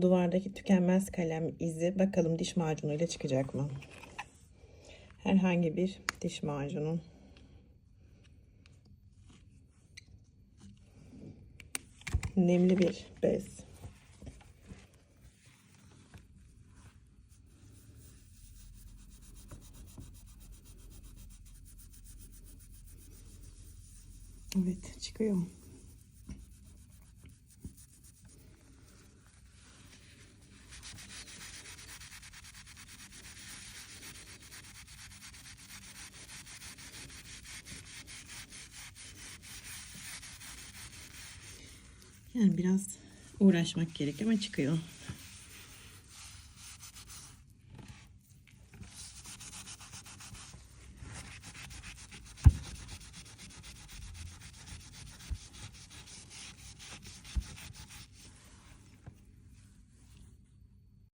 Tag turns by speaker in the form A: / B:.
A: duvardaki tükenmez kalem izi bakalım diş macunuyla çıkacak mı? Herhangi bir diş macunu. Nemli bir bez. Evet çıkıyor. Yani biraz uğraşmak gerek ama çıkıyor.